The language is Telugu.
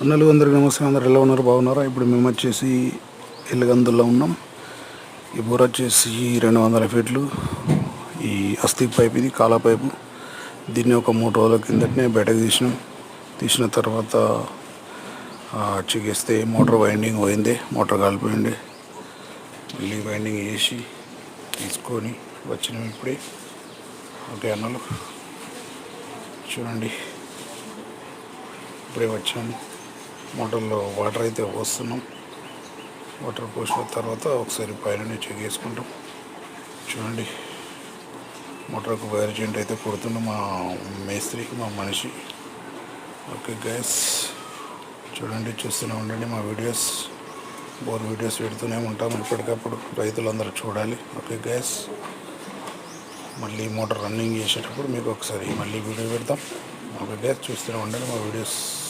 అన్నలు అందరికీ నమస్తే అందరు ఎలా ఉన్నారు? బాగున్నారా? ఇప్పుడు మేము వచ్చేసి ఎల్లగందుల్లో ఉన్నాం. ఈ బోర్ వచ్చేసి రెండు వందల ఫీట్లు. ఈ అస్థి పైప్ ఇది కాలా పైపు. దీన్ని ఒక మూడు రోజుల కిందటనే బయటకు తీసినాం. తీసిన తర్వాత చికిస్తే మోటార్ వైండింగ్ పోయింది మోటార్ కాలిపోయింది. మళ్ళీ వైండింగ్ వేసి తీసుకొని వచ్చినాం ఇప్పుడే. ఓకే అన్నలు. చూడండి. ఇప్పుడే వచ్చాము మోటార్లో వాటర్ అయితే పోస్తున్నాం. వాటర్ పోసిన తర్వాత ఒకసారి పైన చెక్ చేసుకుంటాం. చూడండి. మోటార్కు వైర్ జాయింట్ అయితే కొడుతున్న మా మేస్త్రికి మా మనిషి. Okay guys. చూడండి చూస్తూనే ఉండండి మా వీడియోస్. బోర్ వీడియోస్ పెడుతూనే ఉంటాం ఎప్పటికప్పుడు రైతులందరూ చూడాలి. Okay guys. మళ్ళీ మోటార్ రన్నింగ్ చేసేటప్పుడు మీకు ఒకసారి మళ్ళీ వీడియో పెడతాం. ఓకే గ్యాస్ చూస్తూనే ఉండండి మా వీడియోస్.